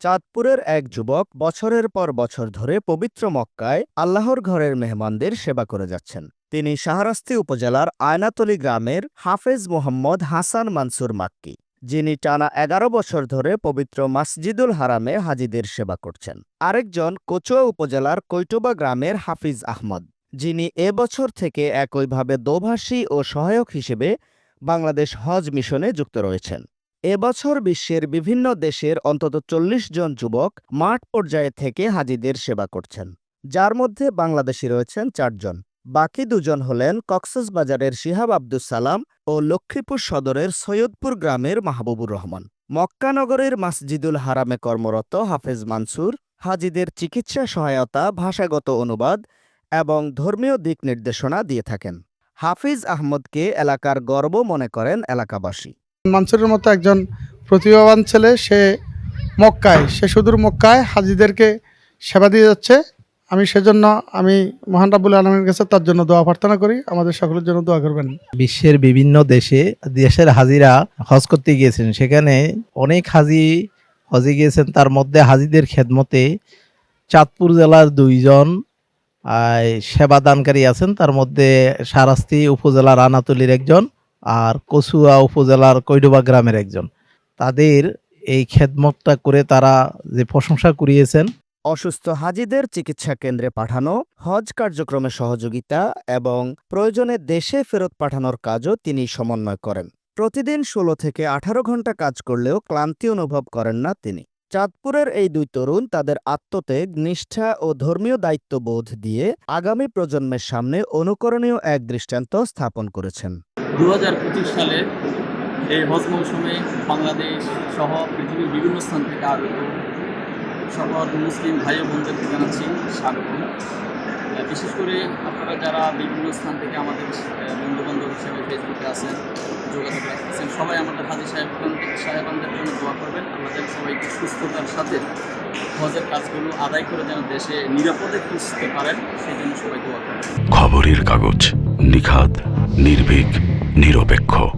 চাঁদপুরের এক যুবক বছরের পর বছর ধরে পবিত্র মক্কায় আল্লাহর ঘরের মেহমানদের সেবা করে যাচ্ছেন। তিনি শাহরাস্তি উপজেলার আয়নাতলী গ্রামের হাফেজ মোহাম্মদ হাসান মানসুর মাক্কি, যিনি টানা এগারো বছর ধরে পবিত্র মাসজিদুল হারামে হাজিদের সেবা করছেন। আরেকজন কচুয়া উপজেলার কৈটবা গ্রামের হাফিজ আহমদ, যিনি এবছর থেকে একইভাবে দোভাষী ও সহায়ক হিসেবে বাংলাদেশ হজ মিশনে যুক্ত রয়েছেন। এবছর বিশ্বের বিভিন্ন দেশের অন্তত চল্লিশ জন যুবক মাঠ পর্যায়ে থেকে হাজিদের সেবা করছেন। যার মধ্যে বাংলাদেশি রয়েছেন চারজন বাকি দুজন হলেন কক্সবাজারের শিহাব আব্দুস সালাম ও লক্ষ্মীপুর সদরের সৈয়দপুর গ্রামের মাহবুবুর রহমান। মক্কানগরের মাসজিদুল হারামে কর্মরত হাফেজ মানসুর হাজিদের চিকিৎসা সহায়তা, ভাষাগত অনুবাদ এবং ধর্মীয় দিক নির্দেশনা দিয়ে থাকেন। হাফিজ আহমদকে এলাকার গর্ব মনে করেন এলাকাবাসী। মানসুরের মতো একজন প্রতিভাবান ছেলে, সে মক্কায়, সে সুদূর মক্কায় হাজিদেরকে সেবা দিয়ে যাচ্ছে। আমি সেজন্য, আমি মহান রাবুল আলমের কাছে তার জন্য দোয়া প্রার্থনা করি। আমাদের সকলের জন্য দোয়া করবেন। বিশ্বের বিভিন্ন দেশে, দেশের হাজিরা হজ করতে গিয়েছেন। সেখানে অনেক হাজি হজে গিয়েছেন। তার মধ্যে হাজিদের খেদমতে চাঁদপুর জেলার দুইজন সেবাদানকারী আছেন। তার মধ্যে সারাস্তি উপজেলার আনাতলির একজন। আর কচুয়া উপজেলার কৈডোবা গ্রামের একজন। তাদের এই খেদমতটা করে তারা যে প্রশংসা কুড়িয়েছেন। অসুস্থ হাজিদের চিকিৎসা কেন্দ্রে পাঠানো, হজ কার্যক্রমে সহযোগিতা এবং প্রয়োজনে দেশে ফেরত পাঠানোর কাজও তিনি সমন্বয় করেন। প্রতিদিন ষোলো থেকে আঠারো ঘণ্টা কাজ করলেও ক্লান্তি অনুভব করেন না তিনি। চাঁদপুরের এই দুই তরুণ তাদের আত্মত্যাগ, নিষ্ঠা ও ধর্মীয় দায়িত্ববোধ দিয়ে আগামী প্রজন্মের সামনে অনুকরণীয় এক দৃষ্টান্ত স্থাপন করেছেন। দু হাজার পঁচিশ সালে এই হজ মৌসুমে বাংলাদেশ সহ পৃথিবীর বিভিন্ন স্থান থেকে আগত সকল মুসলিম ভাই বোনদেরকে জানাচ্ছি স্বাগত বিশেষ করে আপনারা যারা বিভিন্ন স্থান থেকে আমাদের বন্ধু বান্ধব হিসেবে ফেসবুকে আছেন, যোগাযোগ রাখতেছেন, সবাই আমাদের হাজি সাহেব সাহেবানদের জন্য দোয়া করবেন। আমাদের সবাইকে সুস্থতার সাথে হজের কাজগুলো আদায় করে যেন দেশে নিরাপদে পৌঁছতে পারেন, সেই জন্য সবাই দোয়া করবেন। খবরের কাগজ নিখাদ, নির্ভীক। নিরপেক্ষ।